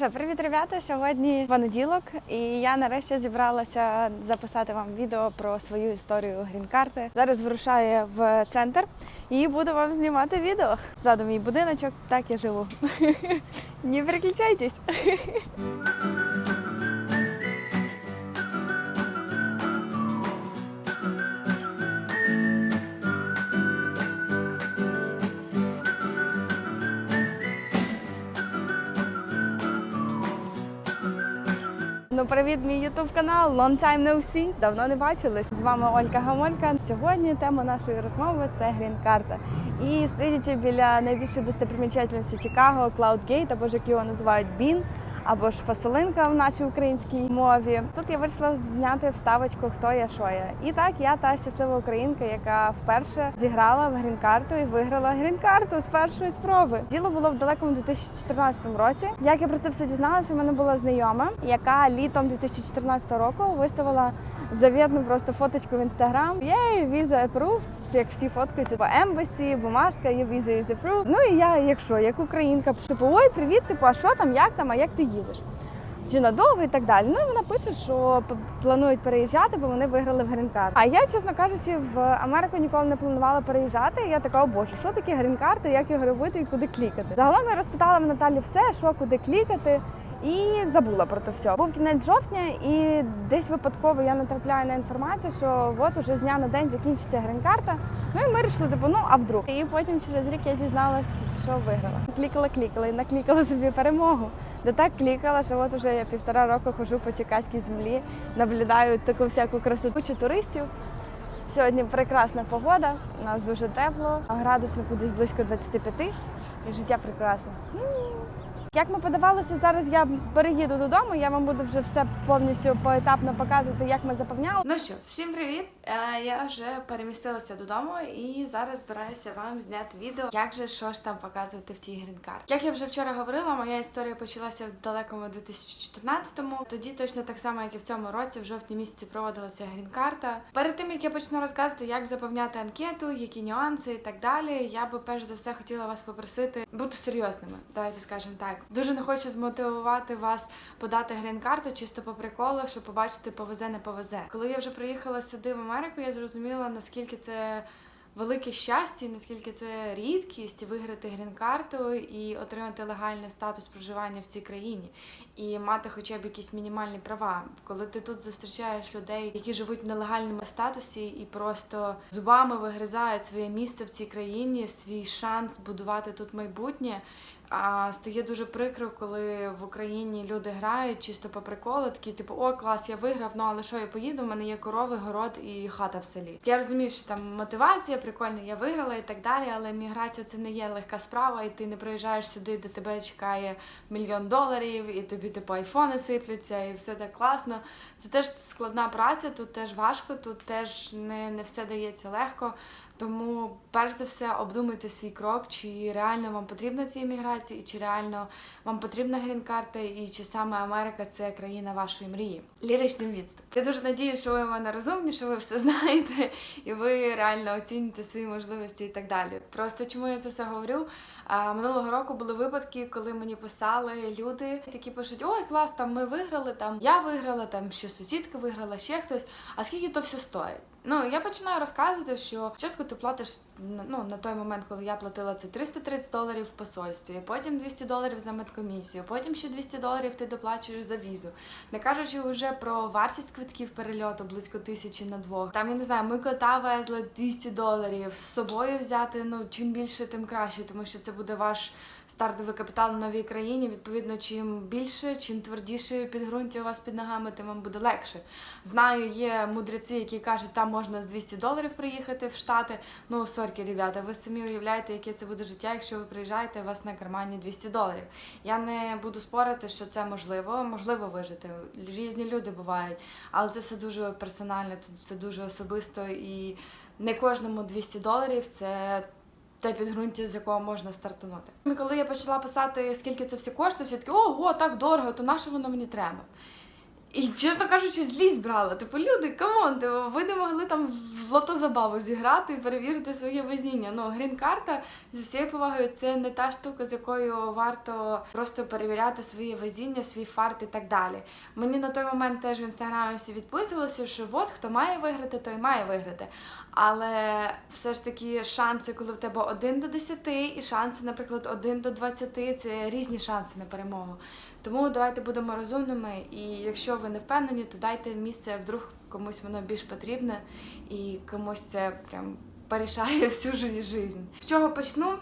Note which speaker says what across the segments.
Speaker 1: Ну привіт, ребята! Сьогодні понеділок, і я нарешті зібралася записати вам відео про свою історію грін-карти. Зараз вирушаю в центр і буду вам знімати відео. Ззаду мій будиночок, так я живу. Не переключайтесь. привіт, мій ютуб канал Long time no see. Давно не бачились. З вами Ольга Гамолька. Сьогодні тема нашої розмови це грін-карта. І сидячи біля найбільшої достопримічательності Чикаго, Клаудгейт або ж як його називають Бін, або ж фасолинка в нашій українській мові. Тут я вирішила зняти вставочку Хто я, що я. І так, я та щаслива українка, яка вперше зіграла в грін-карту і виграла грін-карту з першої спроби. Діло було в далекому 2014 році. Як я про це все дізналася, у мене була знайома, яка літом 2014 року виставила завітну просто фоточку в інстаграм. Єй, віза approved, як всі фоткаються по ембасі, бумажка, є віза is approved. Ну і я, якщо як українка, типу, ой, привіт, типу, а що там, як там, а як ти їдеш? Чи надовго і так далі. Ну і вона пише, що планують переїжджати, бо вони виграли в грін-карт. А я, чесно кажучи, в Америку ніколи не планувала переїжджати. І я така, о боже, що таке грін-карти, як його робити і куди клікати. Загалом я розпитала в Наталі все, що куди клікати. І забула про те все. Був кінець жовтня, і десь випадково я натрапляю на інформацію, що от уже з дня на день закінчиться грін-карта. Ну і ми вирішили, типу, ну а вдруг. І потім через рік я дізналася, що виграла. Клікала, клікала і наклікала собі перемогу. Де так клікала, що от уже я півтора року хожу по чекаській землі, наблюдаю таку всяку красоту туристів. Сьогодні прекрасна погода, у нас дуже тепло, градуснику десь близько 25 і життя прекрасне. Як ми подавалися, зараз я переїду додому, я вам буду вже все повністю поетапно показувати, як ми заповняли. Ну що, всім привіт! Е, Я вже перемістилася додому і зараз збираюся вам зняти відео, як же що ж там показувати в тій грін-карті. Як я вже вчора говорила, моя історія почалася в далекому 2014-му. Тоді точно так само, як і в цьому році, в жовтні місяці проводилася грін-карта. Перед тим як я почну розказувати, як заповняти анкету, які нюанси і так далі, я би перш за все хотіла вас попросити бути серйозними. Давайте скажемо так. Дуже не хочу змотивувати вас подати грін-карту чисто по приколу, щоб побачити повезе, не повезе. Коли я вже приїхала сюди в Америку, я зрозуміла наскільки це. Велике щастя, наскільки це рідкість виграти грін-карту і отримати легальний статус проживання в цій країні, і мати хоча б якісь мінімальні права. Коли ти тут зустрічаєш людей, які живуть в нелегальному статусі і просто зубами вигризають своє місце в цій країні, свій шанс будувати тут майбутнє. А стає дуже прикро, коли в Україні люди грають чисто по приколу, такі типу, о, клас, я виграв, ну але що я поїду? У мене є корови, город і хата в селі. Я розумію, що там мотивація прикольна, я виграла і так далі, але міграція це не є легка справа, і ти не приїжджаєш сюди, де тебе чекає мільйон доларів, і тобі типу айфони сиплються, і все так класно. Це теж складна праця, тут теж важко, тут теж не, не все дається легко. Тому, перш за все, обдумайте свій крок, чи реально вам потрібна ця імміграція, і чи реально вам потрібна грін-карта, і чи саме Америка це країна вашої мрії. Ліричним відступ. Я дуже надію, що ви мене розумні, що ви все знаєте, і ви реально оціните свої можливості і так далі. Просто чому я це все говорю? Минулого року були випадки, коли мені писали люди, які пишуть: ой, клас, там ми виграли, там я виграла, там ще сусідка виграла, ще хтось. А скільки то все стоїть? Ну, я починаю розказувати, що спочатку ти платиш ну, на той момент, коли я платила це 330 доларів в посольстві, потім 200 доларів за медкомісію, потім ще 200 доларів ти доплачуєш за візу. Не кажучи вже про вартість квитків перельоту близько тисячі на двох. Там я не знаю, ми кота везли 200 доларів з собою взяти. Ну чим більше, тим краще, тому що це буде ваш стартовий капітал в новій країні. Відповідно, чим більше, чим твердіше підґрунтя у вас під ногами, тим вам буде легше. Знаю, є мудреці, які кажуть, там можна з 200 доларів приїхати в Штати. Ну, сорки, ребята, ви самі уявляєте, яке це буде життя, якщо ви приїжджаєте, у вас на кармані 200 доларів. Я не буду спорити, що це можливо, можливо вижити. Різні люди бувають, але це все дуже персонально, це все дуже особисто і не кожному 200 доларів це те підґрунтя, з якого можна стартанути. Коли я почала писати, скільки це все коштує, всі такі, ого, так дорого, то на що воно мені треба? І чесно кажучи, злість брала. Типу, люди, камон, типу, ви не могли там в лото-забаву зіграти і перевірити своє везіння. Ну, грін-карта зі всією повагою, це не та штука, з якою варто просто перевіряти своє везіння, свій фарт і так далі. Мені на той момент теж в інстаграмі всі відписувалися, що от хто має виграти, той має виграти. Але все ж таки шанси, коли в тебе 1 до 10, і шанси, наприклад, 1 до 20, це різні шанси на перемогу. Тому давайте будемо розумними, і якщо ви не впевнені, то дайте місце, вдруг комусь воно більш потрібне, і комусь це прям порішає всю життя. З чого почну?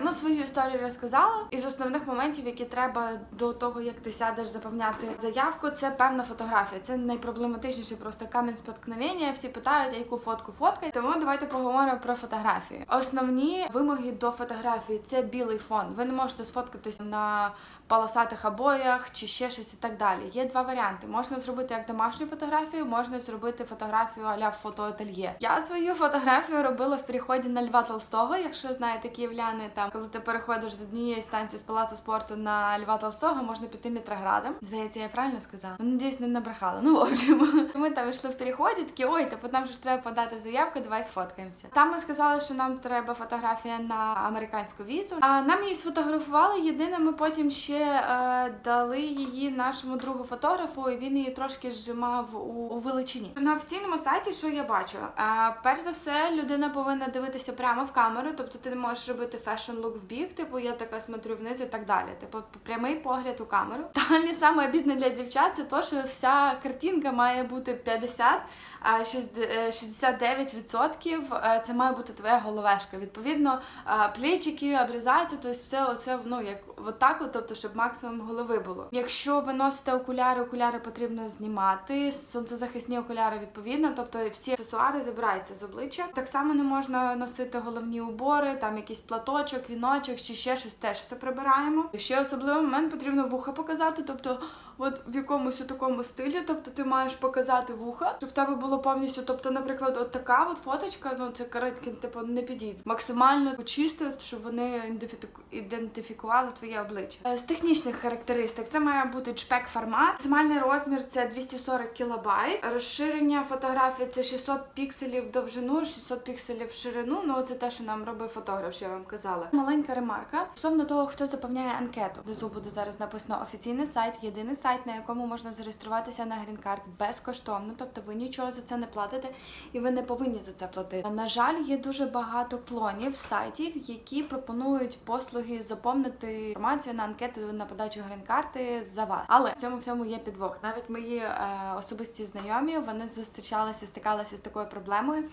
Speaker 1: Ну, свою історію розказала. Із основних моментів, які треба до того, як ти сядеш заповняти заявку, це певна фотографія. Це найпроблематичніше просто камінь споткновення. Всі питають, яку фотку фоткай. Тому давайте поговоримо про фотографію. Основні вимоги до фотографії це білий фон. Ви не можете сфоткатись на полосатих обоях чи ще щось і так далі. Є два варіанти. Можна зробити як домашню фотографію, можна зробити фотографію аля фотоательє. Я свою фотографію робила в переході на Льва Толстого. Якщо знаєте київляни, там коли ти переходиш з однієї станції з палацу спорту на Льва Толстого, можна піти метроградом. Здається, я правильно сказала? Ну, надіюсь, не набрехала. Ну, в общем, ми там йшли в переході, такі ой, типу там же ж треба подати заявку, давай сфоткаємося. Там ми сказали, що нам треба фотографія на американську візу. А нам її сфотографували. Єдине, ми потім ще е, дали її нашому другу фотографу, і він її трошки зжимав у, величині. На офіційному сайті, що я бачу, е, перш за все, людина повинна дивитися прямо в камеру, тобто ти не можеш робити фешн лук в бік, типу я така смотрю вниз і так далі. Типу, прямий погляд у камеру. Далі саме обідне для дівчат це то, що вся картинка має бути 50, а 69% е, це має бути твоя головешка. Відповідно, е, плечики обрізаються, тобто все оце ну як от так, тобто, щоб максимум голови було. Якщо ви носите окуляри, окуляри потрібно знімати. Сонцезахисні окуляри відповідно, тобто всі аксесуари забираються з обличчя. Так само не можна носити головні убори, там якийсь платочок, віночок чи ще щось теж все прибираємо. Ще особливий момент потрібно вуха показати, тобто, от в якомусь такому стилі, тобто ти маєш показати вуха, щоб в тебе було повністю, тобто, наприклад, от така от фоточка, ну це коротке, типу, не підійде. Максимально чисто, щоб вони ідентифіку- ідентифікували твоє обличчя. Е, З технічних характеристик це має бути джпек формат. Максимальний розмір це 240 кілобайт. Розширення фотографії це 600 пікселів довжину, 600 пікселів ширину. Ну це те, що нам робив фотограф, що я вам казала. Маленька ремарка стосовно того, хто заповняє анкету. Внизу буде зараз написано офіційний сайт, єдиний сайт, на якому можна зареєструватися на грін-карт безкоштовно. Тобто ви нічого за це не платите і ви не повинні за це платити. На жаль, є дуже багато клонів сайтів, які пропонують послуги заповнити інформацію на анкету на подачу грін-карти за вас. Але в цьому всьому є підвох. Навіть мої е, особисті знайомі вони зустрічалися, стикалися з такою проблемою.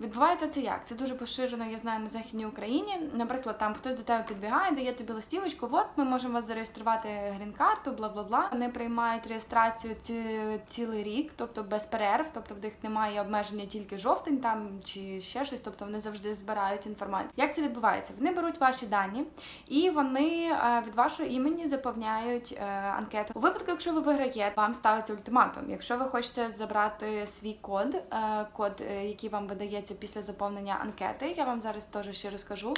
Speaker 1: Відбувається це як? Це дуже поширено, я знаю, на західній Україні. Наприклад, там хтось до тебе підбігає, дає тобі листівочку, от ми можемо вас зареєструвати грін-карту, бла бла бла. Вони приймають реєстрацію ці, цілий рік, тобто без перерв, тобто в них немає обмеження тільки жовтень там чи ще щось, тобто вони завжди збирають інформацію. Як це відбувається? Вони беруть ваші дані і вони е, від вашого імені заповняють е, анкету. У випадку, якщо ви виграєте, вам ставиться ультиматум. Якщо ви хочете забрати свій код, е, код, який вам видається після заповнення анкети, я вам зараз теж ще розкажу.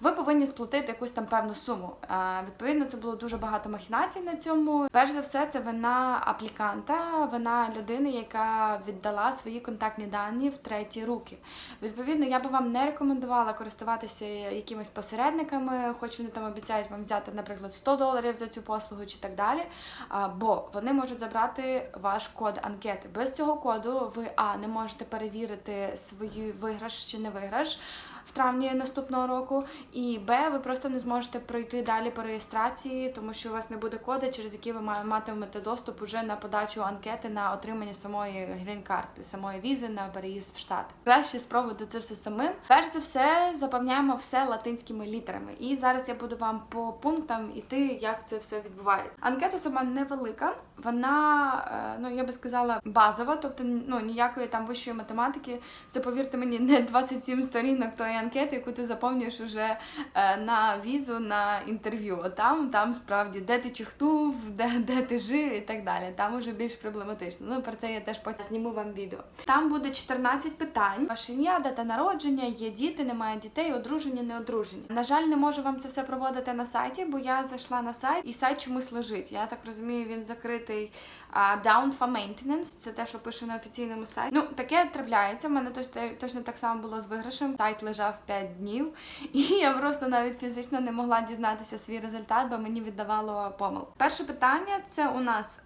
Speaker 1: Ви повинні сплатити якусь там певну суму. Е, відповідно, це було дуже багато махінацій на цьому. Перш за все, це вина апліканта, вина людини, яка віддала свої контактні дані в треті руки. Відповідно, я би вам не рекомендувала користуватися якимись посередниками, хоч вони там обіцяють вам взяти, наприклад, 100 доларів за цю послугу чи так далі. Бо вони можуть забрати ваш код анкети. Без цього коду ви а не можете перевірити свій виграш чи не виграш. В травні наступного року, і Б, ви просто не зможете пройти далі по реєстрації, тому що у вас не буде коду, через який ви ма- матимете доступ уже на подачу анкети на отримання самої грін-карти, самої візи на переїзд в штат. Краще спробувати це все самим. Перш за все, заповняємо все латинськими літерами. І зараз я буду вам по пунктам іти, як це все відбувається. Анкета сама невелика, вона, е, ну я би сказала, базова, тобто ну ніякої там вищої математики. Це повірте мені, не 27 сторінок тої анкети, яку ти заповнюєш уже е, на візу на інтерв'ю. Там, там справді, де ти чихнув, де, де ти жив і так далі. Там уже більш проблематично. Ну про це я теж потім зніму вам відео. Там буде 14 питань. Ваше ім'я, дата народження, є діти, немає дітей, одружені, не одружені. На жаль, не можу вам це все проводити на сайті, бо я зайшла на сайт і сайт чомусь лежить. Я так розумію, він закритий down for maintenance. Це те, що пише на офіційному сайті. Ну таке трапляється. У мене точно, так само було з виграшем. Сайт лежав 5 днів, і я просто навіть фізично не могла дізнатися свій результат, бо мені віддавало помилку. Перше питання це у нас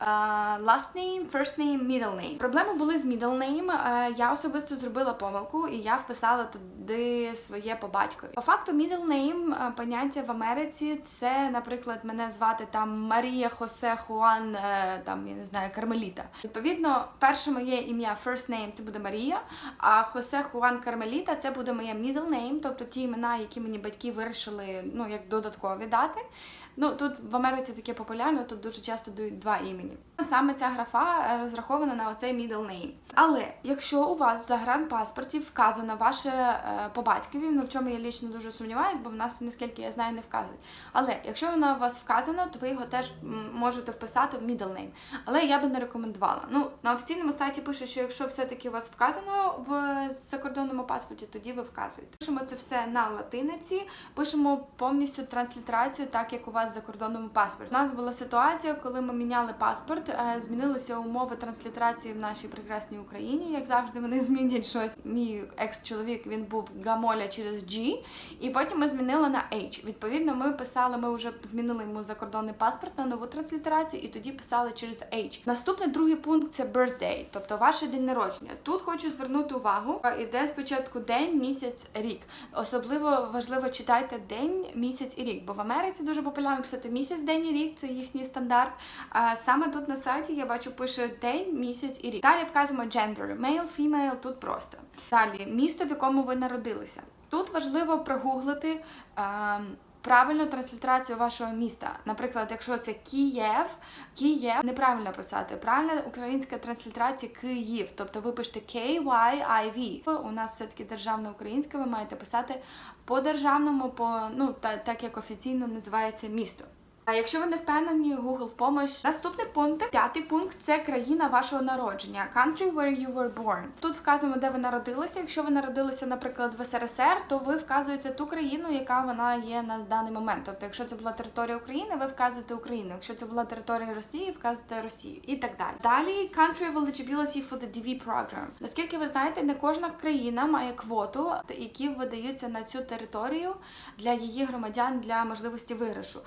Speaker 1: last name, first name, middle name. Проблеми були з middle name. Я особисто зробила помилку, і я вписала туди своє по батькові. По факту, middle name, поняття в Америці, це, наприклад, мене звати там Марія Хосе Хуан, е, там я не знаю, Кармеліта. Відповідно, перше моє ім'я first name це буде Марія, а Хосе Хуан Кармеліта це буде моє middle name, тобто ті імена, які мені батьки вирішили ну як додаткові дати. Ну тут в Америці таке популярно, тут дуже часто дають два імені. Саме ця графа е, розрахована на оцей middle name. Але якщо у вас в загранпаспорті вказано ваше е, по батькові, ну в чому я лічно дуже сумніваюсь, бо в нас, наскільки я знаю, не вказують. Але якщо воно у вас вказано, то ви його теж можете вписати в middle name. Але я би не рекомендувала. Ну на офіційному сайті пише, що якщо все-таки у вас вказано в закордонному паспорті, тоді ви вказуєте. Пишемо це все на латиниці, пишемо повністю транслітерацію, так як у вас в закордонному паспорті. У нас була ситуація, коли ми міняли паспорт, е, змінилися умови транслітерації в нашій прекрасній Україні. Як завжди, вони змінять щось. Мій екс-чоловік він був гамоля через G, і потім ми змінили на H. Відповідно, ми писали, ми вже змінили йому закордонний паспорт на нову транслітерацію, і тоді писали через H. Наступний другий пункт це birthday, тобто ваше день народження. Тут хочу звернути увагу. е, Іде спочатку день, місяць, рік. Особливо важливо читайте день, місяць і рік, бо в Америці дуже популярно писати місяць, день і рік, це їхній стандарт. А саме тут на сайті я бачу пише день, місяць і рік. Далі вказуємо gender, male, female, тут просто. Далі місто, в якому ви народилися. Тут важливо прогуглити. Правильну транслітерацію вашого міста. Наприклад, якщо це Київ, Київ неправильно писати. Правильна українська транслітерація Київ. Тобто ви пишете K-Y-I-V. У нас все-таки державна українська, ви маєте писати по державному, по ну та, так як офіційно називається місто. А якщо ви не впевнені, Google в помощь. Наступний пункт, п'ятий пункт це країна вашого народження. Country where you were born. Тут вказуємо, де ви народилися. Якщо ви народилися, наприклад, в СРСР, то ви вказуєте ту країну, яка вона є на даний момент. Тобто, якщо це була територія України, ви вказуєте Україну. Якщо це була територія Росії, вказуєте Росію і так далі. Далі country of eligibility for the DV program. Наскільки ви знаєте, не кожна країна має квоту, які видаються на цю територію для її громадян для можливості виграшу.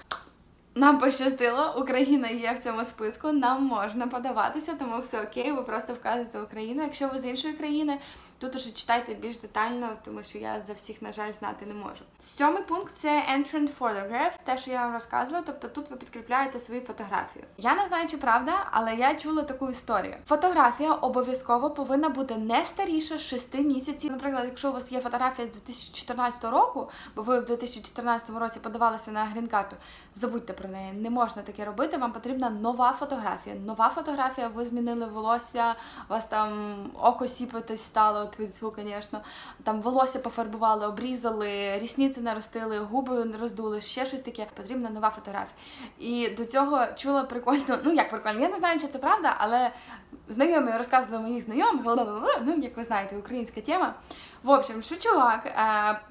Speaker 1: Нам пощастило, Україна є в цьому списку. Нам можна подаватися, тому все окей. Ви просто вказуєте Україну. Якщо ви з іншої країни, тут уже читайте більш детально, тому що я за всіх, на жаль, знати не можу. Сьомий пункт це entrant photograph, те, що я вам розказувала. Тобто тут ви підкріпляєте свою фотографію. Я не знаю, чи правда, але я чула таку історію. Фотографія обов'язково повинна бути не старіша 6 місяців. Наприклад, якщо у вас є фотографія з 2014 року, бо ви в 2014 році подавалися на грін-карту, забудьте про неї. Не можна таке робити. Вам потрібна нова фотографія. Нова фотографія, ви змінили волосся, у вас там око сіпатись стало, тьфу, звісно. Там волосся пофарбували, обрізали, рісниці наростили, губи роздули, ще щось таке. Потрібна нова фотографія. І до цього чула прикольно, ну як прикольно, я не знаю, чи це правда, але знайомі розказували моїх знайомих, ну як ви знаєте, українська тема. В общем, що чувак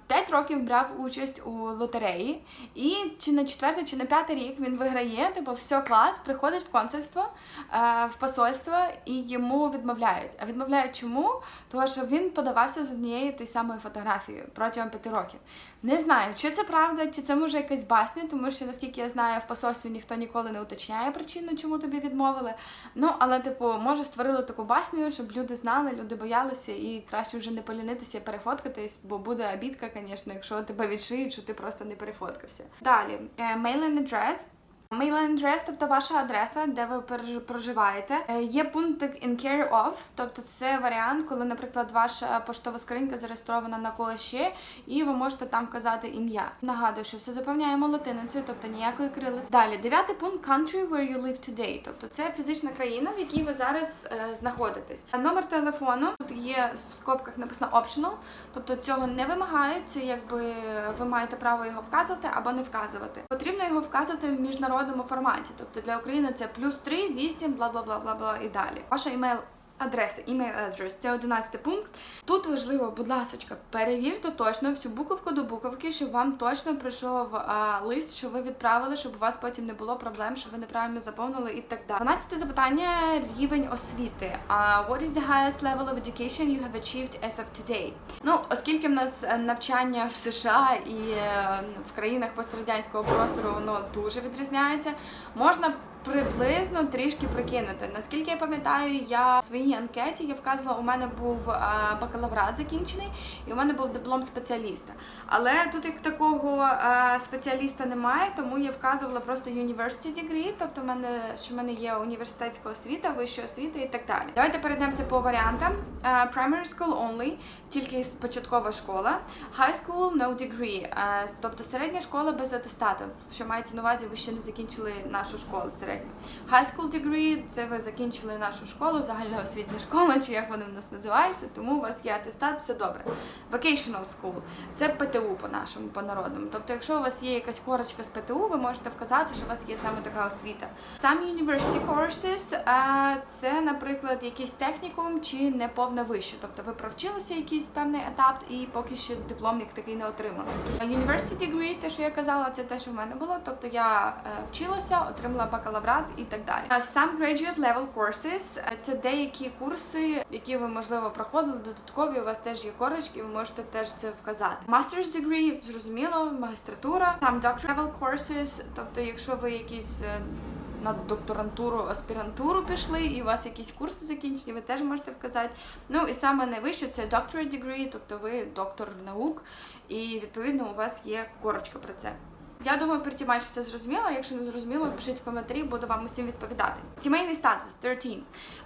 Speaker 1: 5 років брав участь у лотереї, і чи на четвертий, чи на п'ятий рік він виграє, типу, все клас, приходить в консульство, е, в посольство і йому відмовляють. А відмовляють чому? Тому що він подавався з однією тією самою фотографією протягом п'яти років. Не знаю, чи це правда, чи це може якась басня, тому що наскільки я знаю, в посольстві ніхто ніколи не уточняє причину, чому тобі відмовили. Ну але, типу, може створили таку басню, щоб люди знали, люди боялися і краще вже не полінитися перефоткатись, бо буде обідка, звісно, якщо тебе відшиють, що ти просто не перефоткався. Далі, е, mailing address. Address, тобто ваша адреса, де ви проживаєте. Е, Є пунктик in care of, тобто це варіант, коли, наприклад, ваша поштова скринька зареєстрована на когось і ви можете там вказати ім'я. Нагадую, що все заповняємо латиницею, тобто ніякої кирилиці. Далі, дев'ятий пункт country where you live today, тобто це фізична країна, в якій ви зараз е, знаходитесь. Номер телефону тут є в скобках написано optional, тобто цього не вимагається, якби ви маєте право його вказувати або не вказувати. Потрібно його вказувати в міжнародному форматі. Тобто для України це плюс 3, 8, бла бла бла бла бла і далі. Ваша імейл. Адреса, email address – це 11 пункт. Тут важливо, будь ласка, перевірте точно всю буковку до буковки, щоб вам точно прийшов а, лист, що ви відправили, щоб у вас потім не було проблем, що ви неправильно заповнили і так далі. 12 запитання рівень освіти. А what is the highest level of education you have achieved as of today? Ну, оскільки в нас навчання в США і е, в країнах пострадянського простору воно дуже відрізняється, можна приблизно трішки прикинути. Наскільки я пам'ятаю, я в своїй анкеті я вказувала, у мене був е, бакалаврат закінчений, і у мене був диплом спеціаліста. Але тут як такого е, спеціаліста немає, тому я вказувала просто university degree, тобто в мене що в мене є університетська освіта, вища освіта і так далі. Давайте перейдемося по варіантам. Е, primary school only, тільки початкова школа. High school no degree, тобто середня школа без атестату, що мається на увазі, ви ще не закінчили нашу школу. High school degree – це ви закінчили нашу школу, загальноосвітня школа, чи як вони в нас називаються, тому у вас є атестат, все добре. Vocational school – це ПТУ по нашому, по народному. Тобто, якщо у вас є якась корочка з ПТУ, ви можете вказати, що у вас є саме така освіта. Сам university courses е, – це, наприклад, якийсь технікум чи неповна вище. Тобто ви провчилися якийсь певний етап і поки що диплом як такий не отримали. University degree, те, що я казала, це те, що в мене було. Тобто я е, вчилася, отримала бакалаврат і так далі. Some graduate level courses – це деякі курси, які ви можливо проходили додаткові. У вас теж є корочки, ви можете теж це вказати. Master's degree, зрозуміло, магістратура. Some doctoral level courses, тобто, якщо ви якісь е, на докторантуру, аспірантуру пішли, і у вас якісь курси закінчені, ви теж можете вказати. Ну і саме найвище це doctorate degree, тобто ви доктор наук, і відповідно у вас є корочка про це. Я думаю, much все зрозуміло. Якщо не зрозуміло, пишіть в коментарі, буду вам усім відповідати. Сімейний статус 13.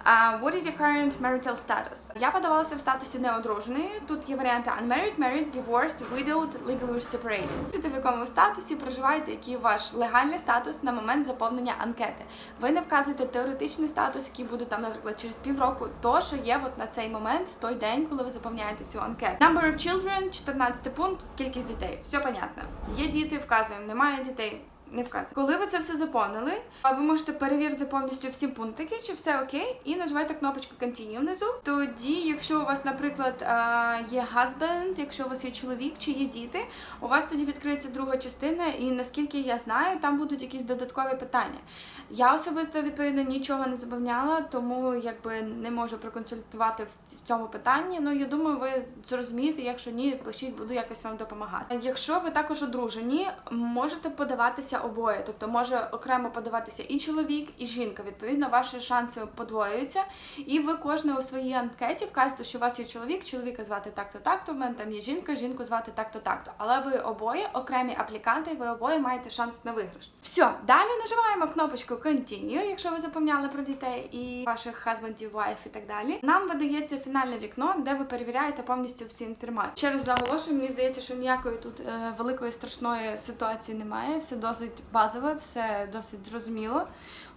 Speaker 1: Uh, what is your current marital status? Я подавалася в статусі неодруженої. Тут є варіанти unmarried, married, divorced, widowed, legally separated. Пишете, в якому статусі проживаєте, який ваш легальний статус на момент заповнення анкети. Ви не вказуєте теоретичний статус, який буде там, наприклад, через півроку, то що є от на цей момент, в той день, коли ви заповняєте цю анкету. Number of children, 14 пункт, кількість дітей. Все понятно. Є діти, вказуємо, немає дітей. Не вказує. Коли ви це все заповнили, ви можете перевірити повністю всі пунктики, чи все окей, і нажимаєте кнопочку Continue внизу. Тоді, якщо у вас, наприклад, є husband, якщо у вас є чоловік чи є діти, у вас тоді відкриється друга частина, і наскільки я знаю, там будуть якісь додаткові питання. Я особисто відповідно нічого не заповняла, тому якби не можу проконсультувати в цьому питанні. Ну я думаю, ви зрозумієте. Якщо ні, пишіть, буду якось вам допомагати. Якщо ви також одружені, можете подаватися обоє, тобто може окремо подаватися і чоловік, і жінка. Відповідно, ваші шанси подвоюються, і ви кожне у своїй анкеті вказуєте, що у вас є чоловік, чоловіка звати так-то, так-то. В мене там є жінка, жінку звати так-то, так-то. Але ви обоє окремі апліканти, ви обоє маєте шанс на виграш. Все, далі нажимаємо кнопочку Continue, якщо ви запам'ятали про дітей і ваших husbandів, wife і так далі. Нам видається фінальне вікно, де ви перевіряєте повністю всю інформацію. Ще раз наголошую, мені здається, що ніякої тут е, великої страшної ситуації немає. Все досить базове, все досить зрозуміло.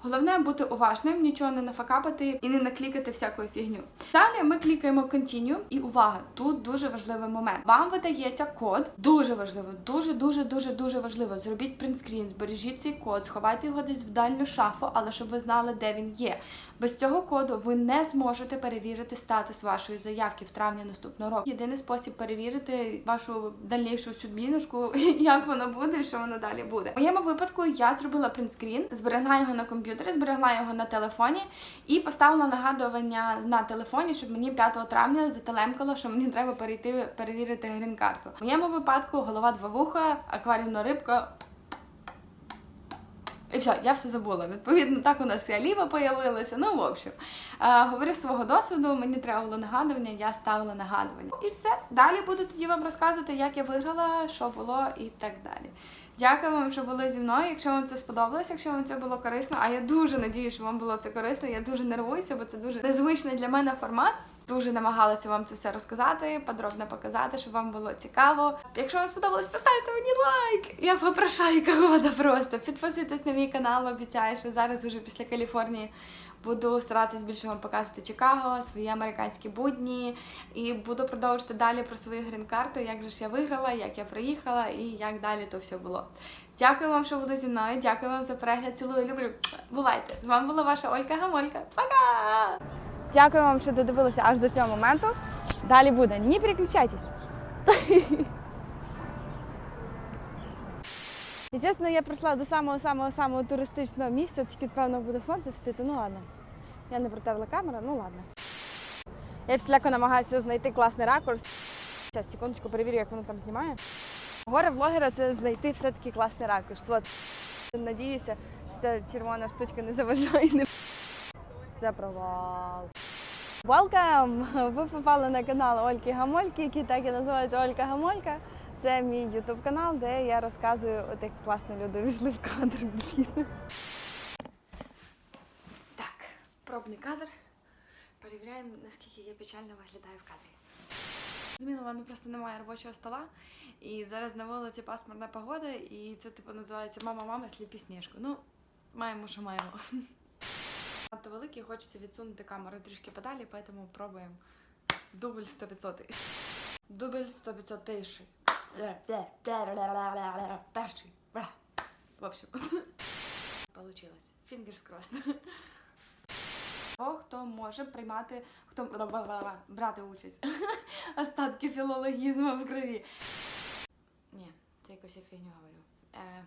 Speaker 1: Головне бути уважним, нічого не нафакапити і не наклікати всякою фігню. Далі ми клікаємо Continue і увага! Тут дуже важливий момент. Вам видається код. Дуже важливо, дуже, дуже, дуже, дуже важливо. Зробіть принтскрін, збережіть цей код, сховайте його десь в дальню шафу, але щоб ви знали, де він є. Без цього коду ви не зможете перевірити статус вашої заявки в травні наступного року. Єдиний спосіб перевірити вашу дальнішу судьбінушку, як воно буде і що воно далі буде. В моєму випадку я зробила принтскрін, зберегла його на комп'ютері, зберегла його на телефоні і поставила нагадування на телефоні, щоб мені 5 травня зателемкало, що мені треба перейти перевірити грін-карту. В моєму випадку голова два вуха, акваріумна рибка. І все, я все забула. Відповідно, так у нас і Аліва появилася. Ну, в общем, е, говорю з свого досвіду, мені треба було нагадування, я ставила нагадування. І все. Далі буду тоді вам розказувати, як я виграла, що було і так далі. Дякую вам, що були зі мною. Якщо вам це сподобалось, якщо вам це було корисно, а я дуже надію, що вам було це корисно. Я дуже нервуюся, бо це дуже незвичний для мене формат. Дуже намагалася вам це все розказати, подробно показати, щоб вам було цікаво. Якщо вам сподобалось, поставте мені лайк. Я попрошаю кого-то просто. Підписуйтесь на мій канал, обіцяю, що зараз уже після Каліфорнії буду старатись більше вам показувати Чикаго, свої американські будні, і буду продовжувати далі про свої грін-карти, як же ж я виграла, як я приїхала і як далі то все було. Дякую вам, що були зі мною. Дякую вам за перегляд. Цілую, люблю. Бувайте! З вами була ваша Олька Гамолька. Пока! Дякую вам, що додивилися аж до цього моменту. Далі буде. Не переключайтесь. Звісно, я прийшла до самого-самого-самого туристичного місця, тільки певно буде сонце світити. Ну ладно. Я не протерла камеру, ну ладно. Я всіляко намагаюся знайти класний ракурс. Зараз, секундочку, перевірю, як воно там знімає. Горе влогера це знайти все-таки класний ракурс. От. Надіюся, що ця червона штучка не заважає. Це провал. Welcome! Ви попали на канал Ольки Гамольки, який так і називається Олька Гамолька. Це мій ютуб канал, де я розказую от як класно люди вийшли в кадр. Блін. Так, пробний кадр. Перевіряємо, наскільки я печально виглядаю в кадрі. Зрозуміло, в мене просто немає робочого стола. І зараз на вулиці пасмурна погода, і це типу називається Мама, мама, сліпі сніжку. Ну, маємо, що маємо. Надто великий, хочеться відсунути камеру трішки подалі, тому пробуємо. Дубль 100-500. Дубль 100-500 перший. Перший. В общем. Получилось. Fingers crossed. Хто може приймати, хто брати участь. Остатки філологізму в крові. Ні, це якось я фігню говорю. Е,